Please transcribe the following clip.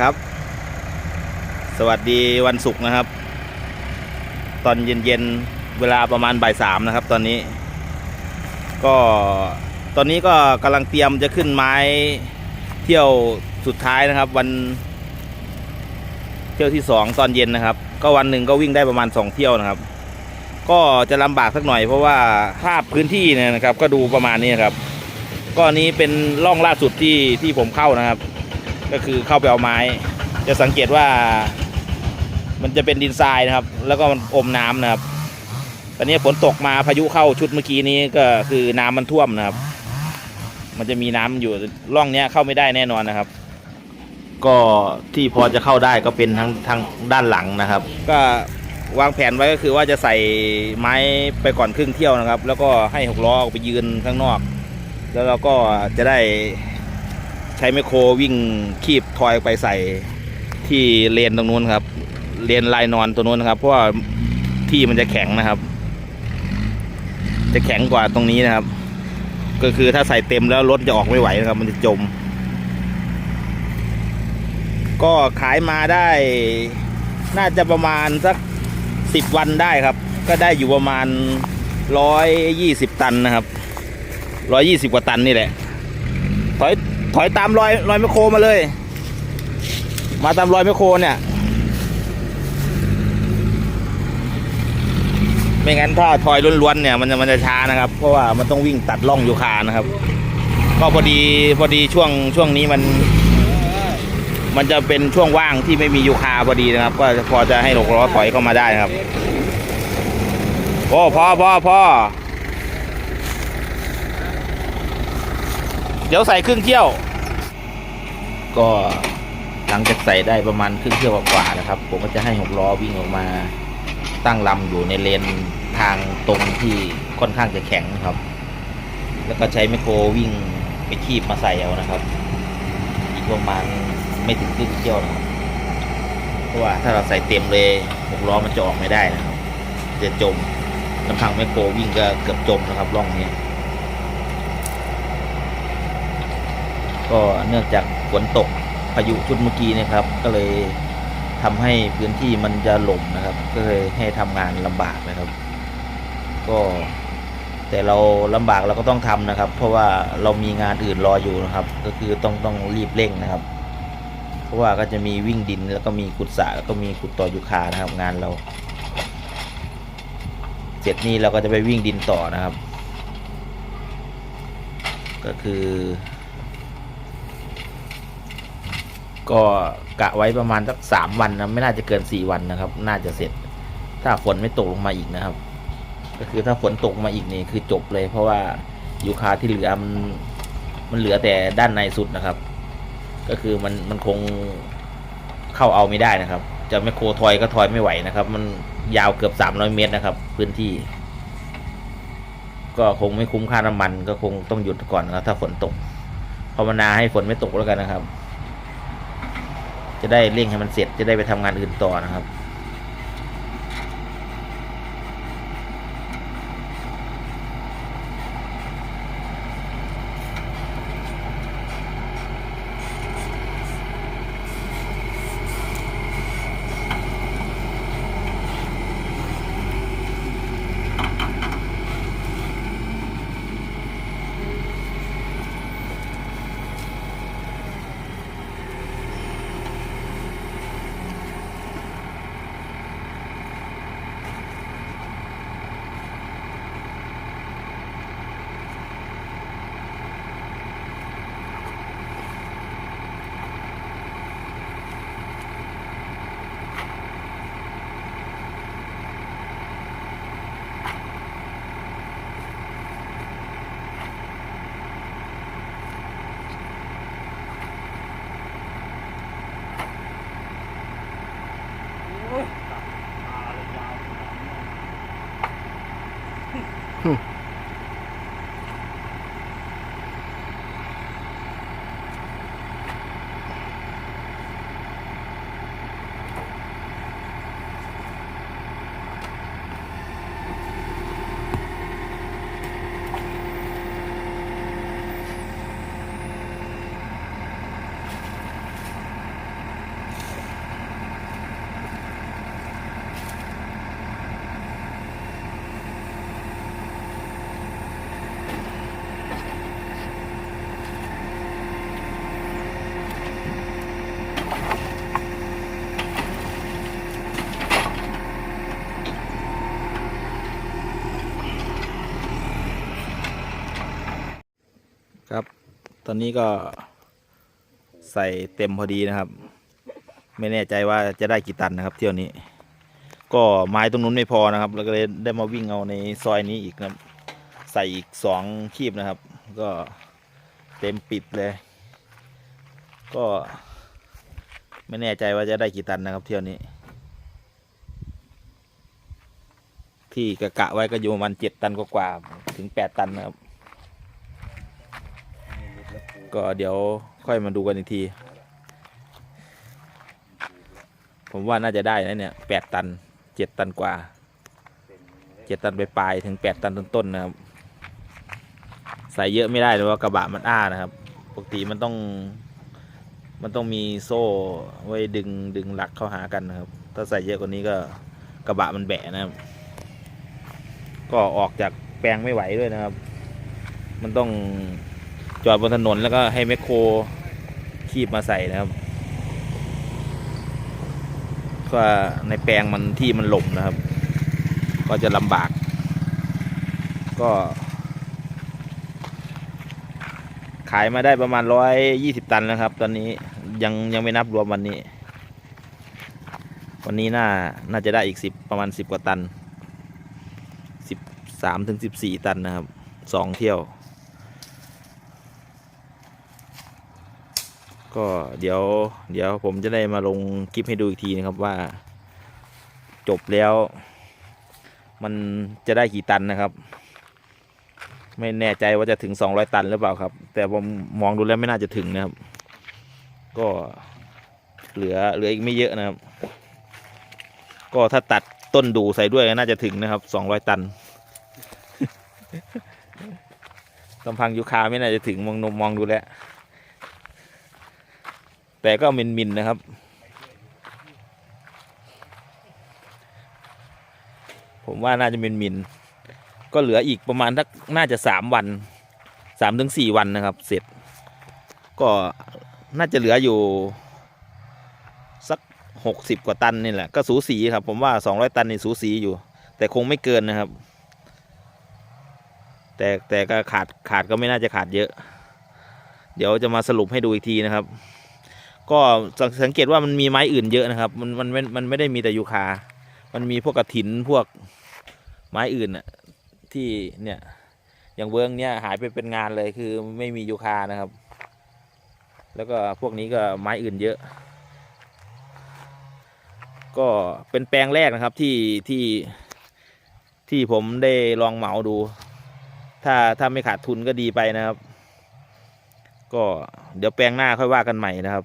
ครับ สวัสดีวันศุกร์นะครับ ตอนเย็นๆเวลาประมาณบ่ายสามนะครับ ตอนนี้ ก็ตอนนี้ก็กำลังเตรียมจะขึ้นไม้เที่ยวสุดท้ายนะครับ วัน เที่ยวที่สองตอนเย็นนะครับ ก็วันหนึ่งก็วิ่งได้ประมาณสองเที่ยวนะครับ ก็จะลำบากสักหน่อยเพราะว่าภาพพื้นที่เนี่ยนะครับ ก็ดูประมาณนี้นครับก็นนี้เป็นร่องล่าสุดที่ที่ผมเข้านะครับ ก็คือเข้าไปเอาไม้ จะสังเกตว่า มันจะเป็นดินทรายนะครับ แล้วก็มันอมน้ำนะครับ ตอนนี้ฝนตกมาพายุเข้าชุดเมื่อกี้นี้ก็คือน้ำมันท่วมนะครับ มันจะมีน้ำอยู่ร่องเนี้ยเข้าไม่ได้แน่นอนนะครับ ก็ที่พอจะเข้าได้ก็เป็นทั้งทางด้านหลังนะครับ ก็วางแผนไว้ก็คือว่าจะใส่ไม้ไปก่อนครึ่งเที่ยวนะครับ แล้วก็ให้หกล้อออกไปยืนข้างนอก แล้วเราก็จะได้ ใช้ไมโครวิ่งคีบทอยไปใส่ที่เลนตรงนู้นครับ เลนลายนอนตัวนู้นนะครับ เพราะว่าที่มันจะแข็งนะครับ จะแข็งกว่าตรงนี้นะครับ ก็คือถ้าใส่เต็มแล้วรถจะออกไม่ไหวนะครับ มันจะจม ก็ขายมาได้ น่าจะประมาณสักสิบวันได้ครับ ก็ได้อยู่ประมาณร้อยยี่สิบตันนะครับร้อยยี่สิบกว่าตันนี่แหละถอย ถอยตามรอยรอยแมคโครมาเลย มาตามรอยแมคโครเนี่ย ไม่งั้นถ้าถอยล้วนๆเนี่ยมันจะมันจะช้านะครับ เพราะว่ามันต้องวิ่งตัดร่องยูคานะครับ ก็พอดีพอดีช่วงช่วงนี้มัน มันจะเป็นช่วงว่างที่ไม่มียูคาพอดีนะครับ ก็พอจะให้หกล้อถอยเข้ามาได้นะครับ โอ้พอพอพอ เดี๋ยวใส่ครึ่งเที่ยว ก็หลังจากใส่ได้ประมาณครึ่งเที่ยวกว่าๆนะครับ ผมก็จะให้หกล้อวิ่งออกมาตั้งลำอยู่ในเลนทางตรงที่ค่อนข้างจะแข็งนะครับ แล้วก็ใช้ไมโครวิ่งไปคีบมาใส่เอานะครับ อีกประมาณไม่ถึงครึ่งเที่ยวนะครับ เพราะว่าถ้าเราใส่เต็มเลยหกล้อมันจะออกไม่ได้นะครับ จะจมลำพังไมโครวิ่งก็เกือบจมนะครับร่องนี้ ก็เนื่องจากฝนตกพายุชุดเมื่อกี้นะครับ ก็เลยทำให้พื้นที่มันจะหล่มนะครับ ก็เลยให้ทำงานลำบากนะครับ ก็แต่เราลำบากเราก็ต้องทำนะครับ เพราะว่าเรามีงานอื่นรออยู่นะครับ ก็คือต้องต้องรีบเร่งนะครับ เพราะว่าก็จะมีวิ่งดินแล้วก็มีขุดสระแล้วก็มีขุดต่อยูคานะครับ งานเรา เสร็จนี้เราก็จะไปวิ่งดินต่อนะครับ ก็คือ ก็กะไว้ประมาณสักสามวันนะไม่น่าจะเกินสี่วันนะครับ น่าจะเสร็จ ถ้าฝนไม่ตกลงมาอีกนะครับ ก็คือถ้าฝนตกมาอีกนี่คือจบเลย เพราะว่ายูคาที่เหลือมันมันเหลือแต่ด้านในสุดนะครับ ก็คือมันมันคงเข้าเอาไม่ได้นะครับ จะไม่โคทอยก็ทอยไม่ไหวนะครับ มันยาวเกือบสามร้อยเมตรนะครับ พื้นที่ ก็คงไม่คุ้มค่าน้ำมัน ก็คงต้องหยุดก่อนนะครับถ้าฝนตกภาวนาให้ฝนไม่ตกแล้วกันนะครับ จะได้เร่งให้มันเสร็จจะได้ไปทำงานอื่นต่อนะครับ ตอนนี้ก็ใส่เต็มพอดีนะครับ ไม่แน่ใจว่าจะได้กี่ตันนะครับ เที่ยวนี้ ก็ไม้ตรงนู้นไม่พอนะครับ แล้วก็เลยได้มาวิ่งเอาในซอยนี้อีกนะใส่อีกสองคีบนะครับ ก็เต็มปิดเลย ก็ไม่แน่ใจว่าจะได้กี่ตันนะครับ เที่ยวนี้ ที่กะกะไว้ก็อยู่ประมาณเจ็ดตันกว่าๆถึงแปดตันนะครับ ก็เดี๋ยวค่อยมาดูกันอีกที ผมว่าน่าจะได้นะเนี่ยแปดตันเจ็ดตันกว่าเจ็ดตันไปปลายถึงแปดตันต้นๆนะครับ ใส่เยอะไม่ได้เลยว่ากระบะมันอ้านะครับ ปกติมันต้อง มันต้องมีโซ่ไว้ดึงดึงหลักเข้าหากันนะครับ ถ้าใส่เยอะกว่านี้ก็กระบะมันแบะนะครับ ก็ออกจากแปลงไม่ไหวด้วยนะครับ มันต้อง จอดบนถนนแล้วก็ให้แมคโครคีบมาใส่นะครับก็ในแปลงมันที่มันหล่มนะครับ ก็จะลำบาก ก็ขายมาได้ประมาณร้อยยี่สิบตันแล้วครับ ตอนนี้ยังยังไม่นับรวมวันนี้ วันนี้น่าน่าจะได้อีกสิบประมาณสิบกว่าตันสิบสามถึงสิบสี่ตันนะครับสองเที่ยว ก็เดี๋ยวเดี๋ยวผมจะได้มาลงคลิปให้ดูอีกทีนะครับว่า จบแล้ว มันจะได้กี่ตันนะครับ ไม่แน่ใจว่าจะถึง 200 ตันหรือเปล่าครับ แต่ผมมองดูแล้วไม่น่าจะถึงนะครับ ก็เหลือเหลืออีกไม่เยอะนะครับ ก็ถ้าตัดต้นดูใส่ด้วยก็น่าจะถึงนะครับ 200 ตันลำพังยูคาไม่น่าจะถึงมองมมองดูแล้ว แต่ก็มินมินนะครับ ผมว่าน่าจะมินมินก็เหลืออีกประมาณทักน่าจะสามวันสามถึงสี่วันนะครับ เสร็จ ก็น่าจะเหลืออยู่ สักหกสิบกว่าตันนี่แหละ ก็สูสีครับ ผมว่าสองร้อยตันนี่สูสีอยู่ แต่คงไม่เกินนะครับ แต่แต่ก็ขาดขาดก็ไม่น่าจะขาดเยอะ เดี๋ยวจะมาสรุปให้ดูอีกทีนะครับ ก็สังเกตว่ามันมีไม้อื่นเยอะนะครับมันมันมันมันไม่ได้มีแต่ยูคา มันมีพวกกระถินพวกไม้อื่นน่ะที่เนี่ยอย่างเวิร์งเนี่ยหายไปเป็นงานเลยคือไม่มียูคานะครับ แล้วก็พวกนี้ก็ไม้อื่นเยอะ ก็เป็นแปลงแรกนะครับที่ที่ที่ผมได้ลองเหมาดู ถ้าถ้าไม่ขาดทุนก็ดีไปนะครับ ก็เดี๋ยวแปลงหน้าค่อยว่ากันใหม่นะครับ